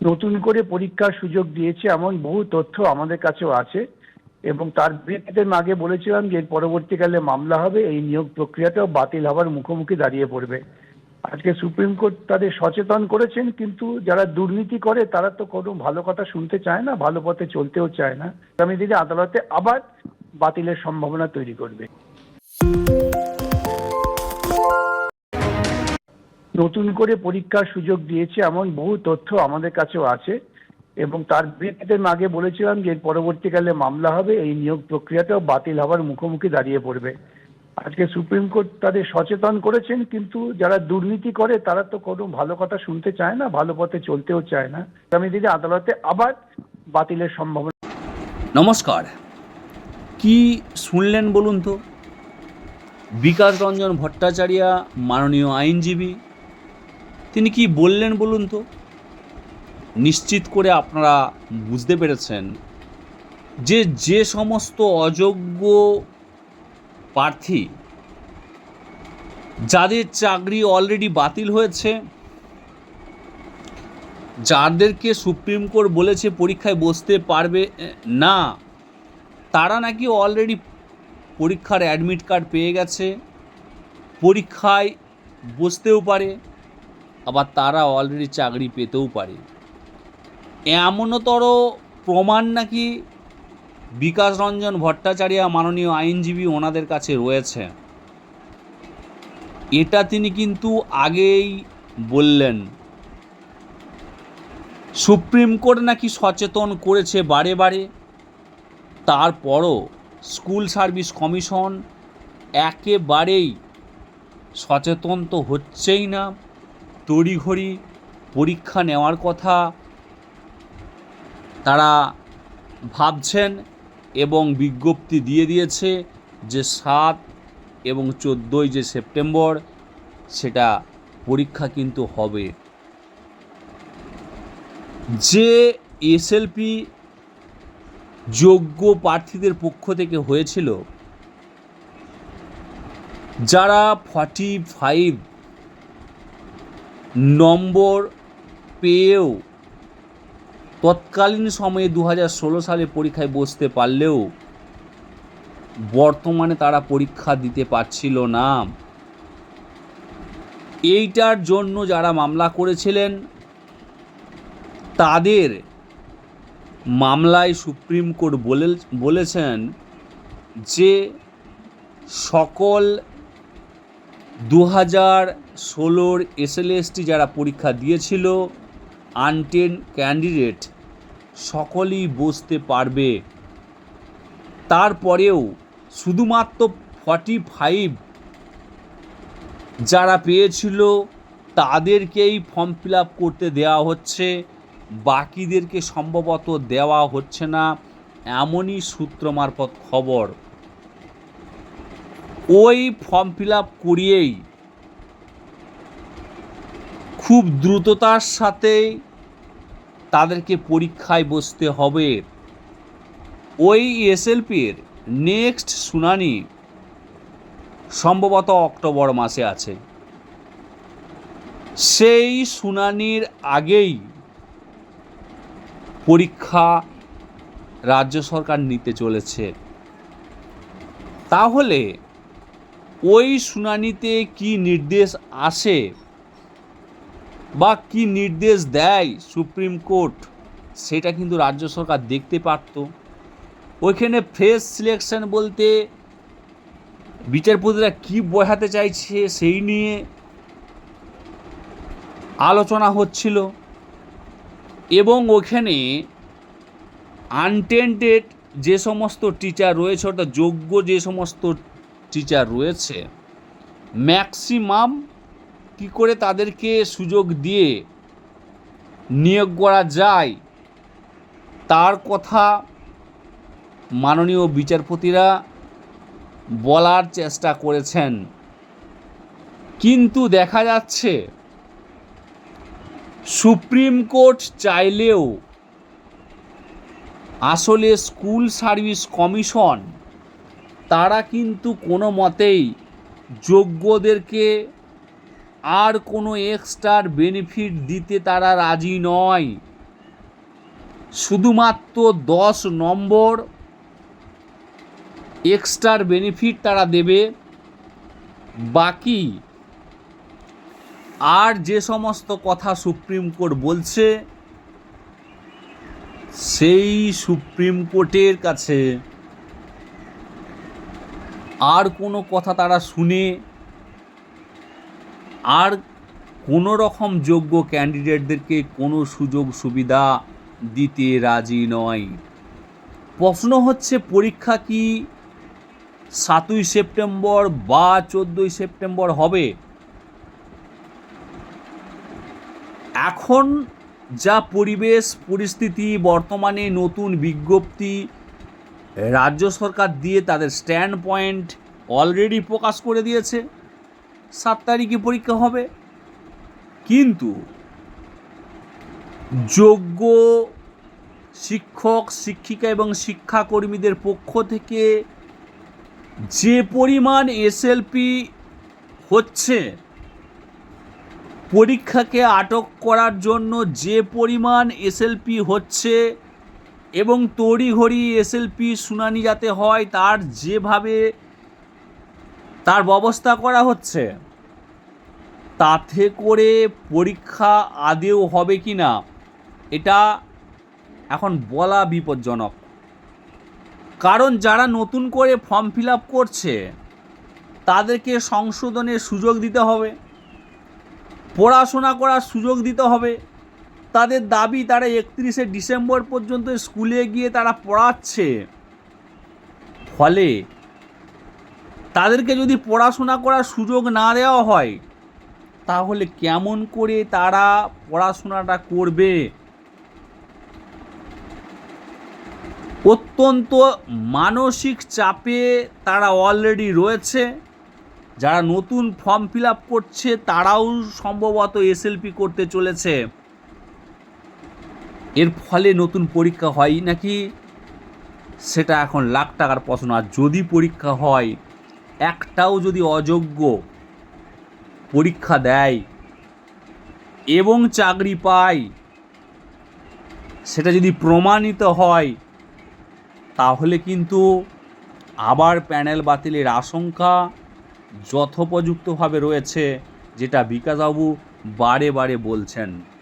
নতুন করে পরীক্ষার সুযোগ দিয়েছে এমন বহু তথ্য আমাদের কাছেও আছে এবং তার ভিত্তিতে আমি আগে বলেছিলাম যে পরবর্তীকালে মামলা হবে, এই নিয়োগ প্রক্রিয়াটাও বাতিল হওয়ার মুখোমুখি দাঁড়িয়ে পড়বে। আজকে সুপ্রিম কোর্ট তাদের সচেতন করেছেন, কিন্তু যারা দুর্নীতি করে তারা তো কোনো ভালো কথা শুনতে চায় না, ভালো পথে চলতেও চায় না। আগামী দিনে আদালতে আবার বাতিলের সম্ভাবনা তৈরি করবে। নতুন করে পরীক্ষার সুযোগ দিয়েছে এমন বহু তথ্য আমাদের কাছেও আছে এবং তার ভিত্তিতে আমি আগে বলেছিলাম যে পরবর্তীকালে মামলা হবে, এই নিয়োগ প্রক্রিয়াটাও বাতিল হওয়ার মুখোমুখি দাঁড়িয়ে পড়বে। আজকে সুপ্রিম কোর্ট তাদের সচেতন করেছেন, কিন্তু যারা দুর্নীতি করে তারা তো কোনো ভালো কথা শুনতে চায় না, ভালো পথে চলতেও চায় না। আগামী দিনে আদালতে আবার বাতিলের সম্ভাবনা। নমস্কার। কি শুনলেন বলুন তো? বিকাশ রঞ্জন ভট্টাচার্য, মাননীয় আইনজীবী তিনি কি বললেন বলুন তো? নিশ্চিত করে আপনারা বুঝতে পেরেছেন যে যে সমস্ত অযোগ্য প্রার্থী যাদের চাকরি অলরেডি বাতিল হয়েছে, যাদেরকে সুপ্রিম কোর্ট বলেছে পরীক্ষায় বসতে পারবে না, তারা নাকি অলরেডি পরীক্ষার অ্যাডমিট কার্ড পেয়ে গেছে, পরীক্ষায় বসতেও পারে। আবার তারা অলরেডি চাকরি পেতেও পারে। এমনতর প্রমাণ নাকি বিকাশ রঞ্জন ভট্টাচার্য মাননীয় আইনজীবী ওনাদের কাছে রয়েছে। এটা তিনি কিন্তু আগেই বললেন। সুপ্রিম কোর্ট নাকি সচেতন করেছে বারে বারে। তারপরও স্কুল সার্ভিস কমিশন একেবারেই সচেতন তো হচ্ছেই না। তড়িঘড়ি পরীক্ষা নেওয়ার কথা তারা ভাবছেন এবং বিজ্ঞপ্তি দিয়ে দিয়েছে যে সাত এবং চোদ্দোই যে সেপ্টেম্বর, সেটা পরীক্ষা কিন্তু হবে। যে এসএলপি যোগ্য প্রার্থীদের পক্ষ থেকে হয়েছিল, যারা ফর্টি ফাইভ নম্বর পেয়েও তৎকালীন সময়ে দু হাজার ষোলো সালে পরীক্ষায় বসতে পারলেও বর্তমানে তারা পরীক্ষা দিতে পারছিল না। এইটার জন্য যারা মামলা করেছিলেন, তাদের মামলায় সুপ্রিম কোর্ট বলে বলেছেন যে সকল দু হাজার ষোলোর এসএলএসটি যারা পরীক্ষা দিয়েছিল আনটেন ক্যান্ডিডেট সকলেই বসতে পারবে। তারপরেও শুধুমাত্র ফর্টি ফাইভ যারা পেয়েছিল, তাদেরকেই ফর্ম ফিল আপ করতে দেওয়া হচ্ছে, বাকিদেরকে সম্ভবত দেওয়া হচ্ছে না, এমনই সূত্র মারফত খবর। ওই ফর্ম ফিল আপ করিয়েই খুব দ্রুততার সাথে তাদেরকে পরীক্ষায় বসতে হবে। ওই এসএলপির নেক্সট শুনানি সম্ভবত অক্টোবর মাসে আছে। সেই শুনানির আগেই পরীক্ষা রাজ্য সরকার নিতে চলেছে। তাহলে ওই শুনানিতে কি নির্দেশ আসে বা কি নির্দেশ দেয় সুপ্রিম কোর্ট, সেটা কিন্তু রাজ্য সরকার দেখতে পারত। ওইখানে ফ্রেশ সিলেকশন বলতে বিচারপতিরা কি বোঝাতে চাইছে সেই নিয়ে আলোচনা হচ্ছিল এবং ওখানে আনটেন্টেড যে সমস্ত টিচার রয়েছে, অর্থাৎ যোগ্য যে সমস্ত টিচার রয়েছে ম্যাক্সিমাম কি করে তাদেরকে সুযোগ দিয়ে নিয়োগ করা যায়, তার কথা মাননীয় বিচারপতিরা বলার চেষ্টা করেছেন। কিন্তু দেখা যাচ্ছে, সুপ্রিম কোর্ট চাইলেও আসলে স্কুল সার্ভিস কমিশন, তারা কিন্তু কোনো মতেই যোগ্যদেরকে আর কোনো এক্সট্রার বেনিফিট দিতে তারা রাজি নয়। শুধুমাত্র দশ নম্বর এক্সট্রার বেনিফিট তারা দেবে। বাকি আর যে সমস্ত কথা সুপ্রিম কোর্ট বলছে, সেই সুপ্রিম কোর্টের কাছে আর কোনো কথা তারা শুনে আর কোনো রকম যোগ্য ক্যান্ডিডেটদেরকে কোনো সুযোগ সুবিধা দিতে রাজি নয়। প্রশ্ন হচ্ছে, পরীক্ষা কি সাতই সেপ্টেম্বর বা চোদ্দোই সেপ্টেম্বর হবে? এখন যা পরিবেশ, পরিস্থিতি, বর্তমানে নতুন বিজ্ঞপ্তি রাজ্য সরকার দিয়ে তাদের স্ট্যান্ড পয়েন্ট অলরেডি প্রকাশ করে দিয়েছে। সাত তারিখে পরীক্ষা হবে। কিন্তু যোগ্য শিক্ষক, শিক্ষিকা এবং শিক্ষাকর্মীদের পক্ষ থেকে যে পরিমাণ এসএলপি হচ্ছে, পরীক্ষাকে আটক করার জন্য যে পরিমাণ এসএলপি হচ্ছে এবং তড়িঘড়ি এসএলপি শুনানি যাতে হয়, তার যেভাবে তার ব্যবস্থা করা হচ্ছে। তাতে করে পরীক্ষা আদেও হবে কি না এটা এখন বলা বিপজ্জনক। কারণ যারা নতুন করে ফর্ম ফিল আপ করছে, তাদেরকে সংশোধনের সুযোগ দিতে হবে, পড়াশোনা করার সুযোগ দিতে হবে। তাদের দাবি, তারা একত্রিশে ডিসেম্বর পর্যন্ত স্কুলে গিয়ে তারা পড়াচ্ছে। ফলে তাদেরকে যদি পড়াশোনা করার সুযোগ না দেওয়া হয়, তাহলে কেমন করে তারা পড়াশোনাটা করবে? অত্যন্ত মানসিক চাপে তারা অলরেডি রয়েছে। যারা নতুন ফর্ম ফিল আপ করছে, তারাও সম্ভবত এসএলপি করতে চলেছে। এর ফলে নতুন পরীক্ষা হয় নাকি? সেটা এখন লাখ টাকার প্রশ্ন। আর যদি পরীক্ষা হয় একটাও যদি অযোগ্য পরীক্ষা দেয় এবং চাকরি পায়, সেটা যদি প্রমাণিত হয়, তাহলে কিন্তু আবার প্যানেল বাতিলের আশঙ্কা যথোপযুক্তভাবে রয়েছে, যেটা বিকাশবাবু বারে বারে বলছেন।